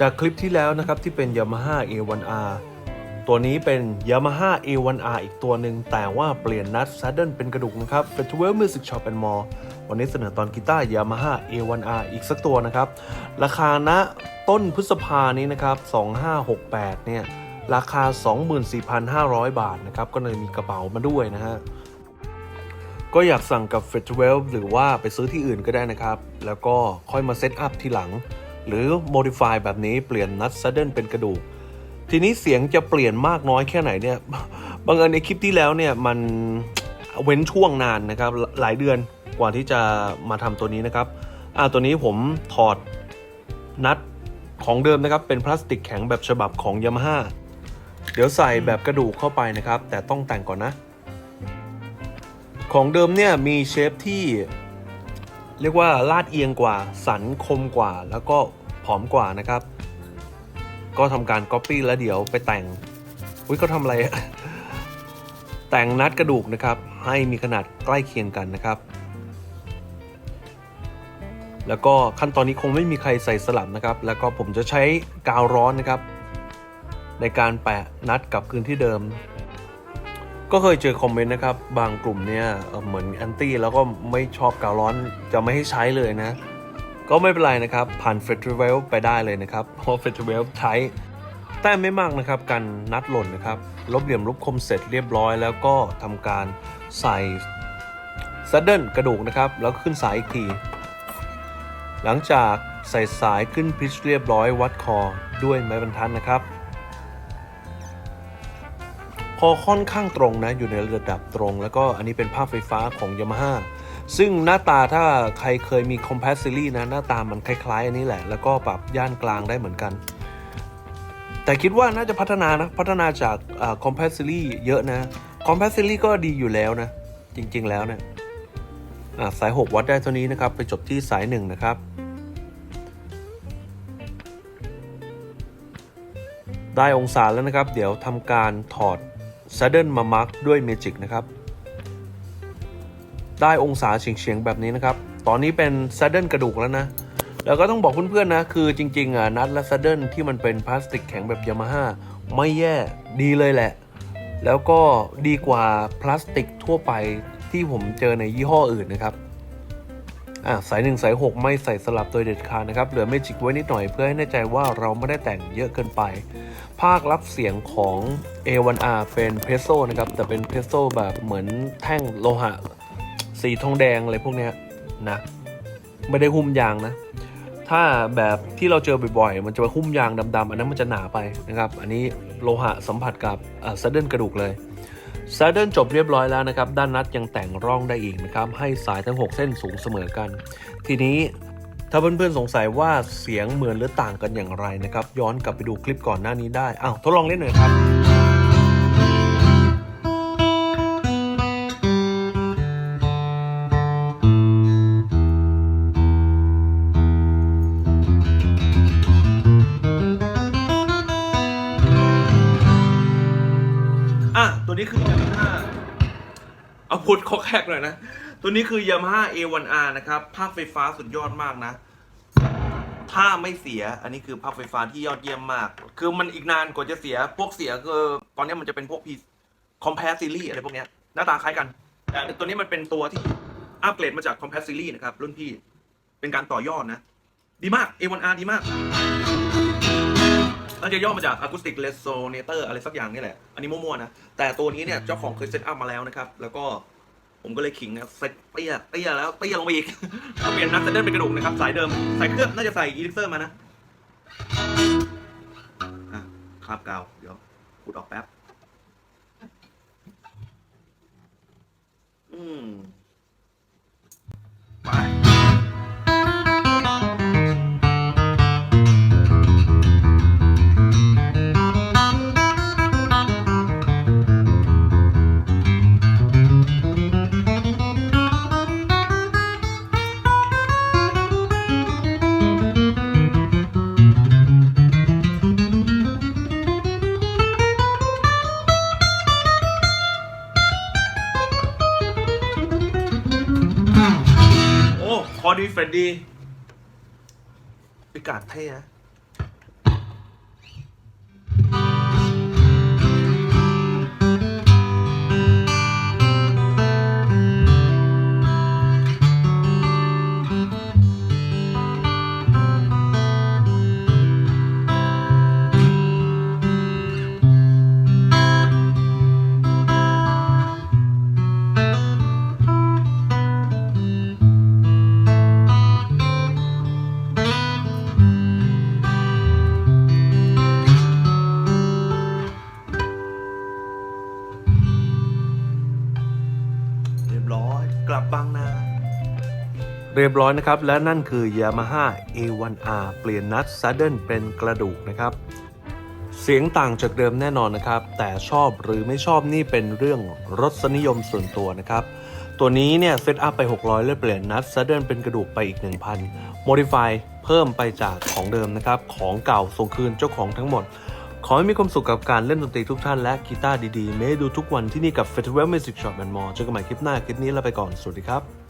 จากคลิปที่แล้วนะครับที่เป็น Yamaha A1R ตัวนี้เป็น Yamaha A1R อีกตัวหนึ่งแต่ว่าเปลี่ยนนัด Saddle เป็นกระดูกนะครับ Festival Music Shop and More วันนี้เสนอตอนกีตาร์ Yamaha A1R อีกสักตัวนะครับ ราคาณต้นพฤษภานี้นะครับ 2568 เนี่ย ราคา 24,500 บาทนะครับ ก็เลยมีกระเป๋ามาด้วยนะฮะก็อยากสั่งกับ f e t w e l หรือว่าไปซื้อที่อื่นก็ได้นะครับ แล้วก็ค่อยมาเซตอัพทีหลัง หรือ modify แบบนี้เปลี่ยนนัด saddle เป็นกระดูก ทีนี้เสียงจะเปลี่ยนมากน้อยแค่ไหนเนี่ยบางเอิญในคลิปที่แล้วเนี่ยมันเว้นช่วงนานนะครับหลายเดือนกว่าที่จะมาทำตัวนี้นะครับอ่าตัวนี้ผมถอดนัดของเดิมนะครับ เป็นพลาสติกแข็งแบบฉบับของ Yamaha เดี๋ยวใส่แบบกระดูกเข้าไปนะครับ แต่ต้องแต่งก่อนนะ ของเดิมเนี่ยมีเชฟที่ เรียกว่าลาดเอียงกว่า สันคมกว่า แล้วก็ผอมกว่านะครับ ก็ทำการ Copy แล้วเดี๋ยวไปแต่ง อุ้ยเขาทำอะไร แต่งนัดกระดูกนะครับ ให้มีขนาดใกล้เคียงกันนะครับ แล้วก็ขั้นตอนนี้คงไม่มีใครใส่สลับนะครับ แล้วก็ผมจะใช้กาวร้อนนะครับ ในการแปะนัดกลับคืนที่เดิม ก็เคยเจอคอมเมนต์นะครับ บางกลุ่มเนี่ยเหมือนแอนตี้แล้วก็ไม่ชอบกาวร้อนจะไม่ให้ใช้เลยนะ ก็ไม่เป็นไรนะครับ ผ่านเฟสติวัลไปได้เลยนะครับ เพราะเฟสติวัลใช้แต้มไม่มากนะครับกันนัดหล่นนะครับ ลบเหลี่ยมลบคมเสร็จเรียบร้อย แล้วก็ทำการใส่ซัดเดิลกระดูกนะครับ แล้วขึ้นสายอีกที หลังจากใส่สายขึ้นพิชเรียบร้อยวัดคอด้วยไม้บรรทัดนะครับ คอค่อนข้างตรงนะ อยู่ในระดับตรง แล้วก็อันนี้เป็นภาพไฟฟ้าของ Yamaha ซึ่งหน้าตาถ้าใครเคยมี Compact Series นะ หน้าตามันคล้ายๆ อันนี้แหละ แล้วก็ปรับย่านกลางได้เหมือนกัน แต่คิดว่าน่าจะพัฒนานะ พัฒนาจากอ่า Compact Series เยอะนะ Compact Series ก็ดีอยู่แล้วนะ จริงๆแล้วเนี่ยสาย 6 วัดได้เท่านี้นะครับ ไปจบที่สาย 1 นะครับได้องศาแล้วนะครับ เดี๋ยวทำการถอด s u d d e n มามาร์กด้วย Magic นะครับ ได้องศาเฉียงๆแบบนี้นะครับ ตอนนี้เป็น s u d d e n กระดูกแล้วนะ แล้วก็ต้องบอกเพื่อนๆนะ คือจริงๆอะนัดและ s u d d e n ที่มันเป็นพลาสติกแข็งแบบ Yamaha ไม่แย่ดีเลยแหละ แล้วก็ดีกว่าพลาสติกทั่วไปที่ผมเจอในยี่ห้ออื่นนะครับ อะสายหนึ่งสายหกไม่ใส่สลับโดยเด็ดขาดนะครับ เหลือเมจิกไว้นิดหน่อยเพื่อให้แน่ใจว่าเราไม่ได้แต่งเยอะเกินไป ภาครับเสียงของ A1R เป็นเพโซนะครับ แต่เป็นเพโซแบบเหมือนแท่งโลหะ สีทองแดงอะไรพวกเนี้ยนะ ไม่ได้หุ้มยางนะ ถ้าแบบที่เราเจอบ่อยๆ มันจะไปหุ้มยางดำๆอันนั้นมันจะหนาไปนะครับ อันนี้โลหะสัมผัสกับซัดเดิลกระดูกเลย ซาดเดิลจบเรียบร้อยแล้วนะครับ ด้านนัดยังแต่งร่องได้อีกนะครับ ให้สายทั้ง 6 เส้นสูงเสมอกัน ทีนี้ถ้าเพื่อนๆสงสัยว่าเสียงเหมือนหรือต่างกันอย่างไรนะครับ ย้อนกลับไปดูคลิปก่อนหน้านี้ได้อ้าวทดลองเล่นหน่อยครับ นี้คือ Yamaha เอาพูดคอแคกหน่อยนะ ตัวนี้คือ Yamaha A1R นะครับ ภาคไฟฟ้าสุดยอดมากนะ ถ้าไม่เสีย อันนี้คือภาคไฟฟ้าที่ยอดเยี่ยมมาก คือมันอีกนานกว่าจะเสีย พวกเสียคือตอนนี้มันจะเป็นพวกพีคอมเพ t ซีรีส์อะไรพวกเนี้ย หน้าตาคล้ายกัน แต่ตัวนี้มันเป็นตัวที่อัปเกรดมาจากคอมเพ t ซีรีส์นะครับรุ่นพี่ เป็นการต่อยอดนะ ดีมาก A1R ดีมาก น่าจะย่อมาจาก Acoustic Resonator อะไรสักอย่างนี่แหละ อันนี้มั่วๆนะ แต่ตัวนี้เนี่ยเจ้าของเคยเซตอัพมาแล้วนะครับ แล้วก็ผมก็เลยขิงนะเซตเตี้ยเตี้ยแล้วเตี้ยลงไปอีกเอาเปลี่ยนนักเซตเดิลเป็นกระดูกนะครับ สายเดิม ใส่เครื่องน่าจะใส่อีลิกเซอร์มานะคราบกาว เดี๋ยวขุดออกแป๊บ อืม ไป ดีเฟรดดีพิกาดเท่นะ เรียบร้อยนะครับ และนั่นคือ Yamaha A1R เปลี่ยนนัด Saddle เป็นกระดูกนะครับ เสียงต่างจากเดิมแน่นอนนะครับ แต่ชอบหรือไม่ชอบนี่เป็นเรื่องรสนิยมส่วนตัวนะครับตัวนี้เนี่ยเซตอัพไป 600 แล้วเปลี่ยนนัด Saddle เป็นกระดูกไปอีก 1,000 Modify เพิ่มไปจากของเดิมนะครับ ของเก่าส่งคืนเจ้าของทั้งหมด ขอให้มีความสุขกับการเล่นดนตรีทุกท่านและกีตาร์ดีๆเมดูทุกวันที่นี่กับ Festival Music Shop and More เจอกันใหม่คลิปหน้าคลิปนี้ลาไปก่อน สวัสดีครับ